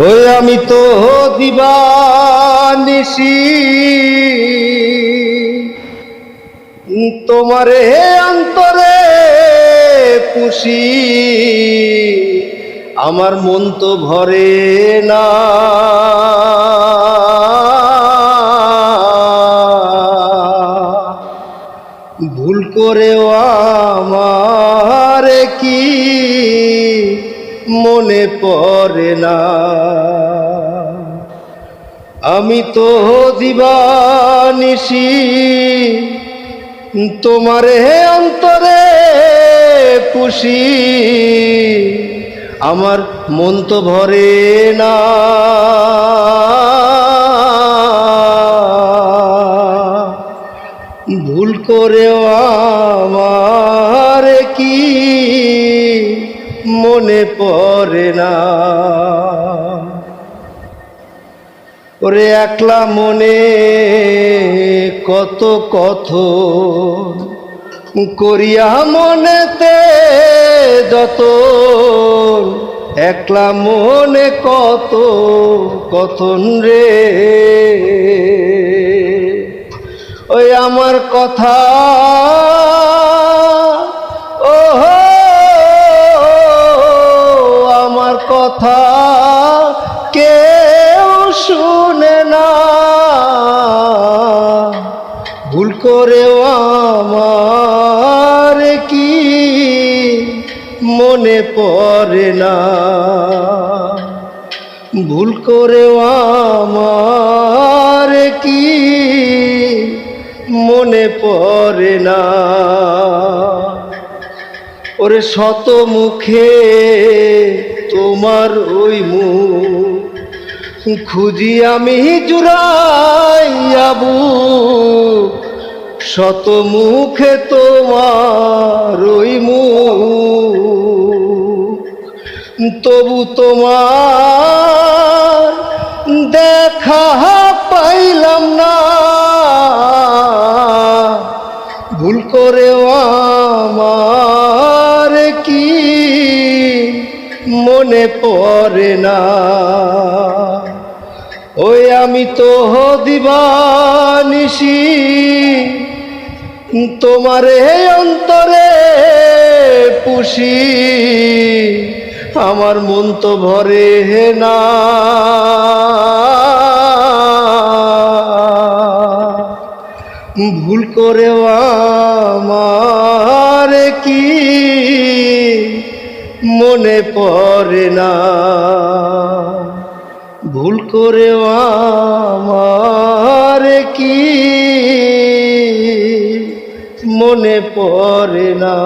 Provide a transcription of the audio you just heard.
ওই আমি তো দিবানিসি তোমারে অন্তরে পুষি। আমার মন তো ভরে না। ভুল করেও আমার কি মনে পড়ে না। আমি তো দিবানিসি তোমারে অন্তরে পুষি। আমার মন তো ভরে না। ভুল করেও আমার কি মনে পড়ে না। ওরে একলা মনে কত কত করিয়া মনেতে যত, একলা মনে কত কথন রে। ওই আমার কথা করেও আমার, কি মনে পড়ে না? ভুল করেও আমার, কি মনে পড়ে না? ওরে শত মুখে তোমার ওই মুখ খুঁজি আমি জুড়াইয়াবু শত মুখে তোমার ওই মুখ। তবু তোমার দেখা পাইলাম না। ভুল করে আমার কি মনে পড়ে না। ওই আমি তো দিবানিসি তোমারে অন্তরে পুষি, আমার মন তো ভরে না। ভুল করে আমার কি মনে পড়ে না। ভুল করেও আমার কি মনে পড়ে না।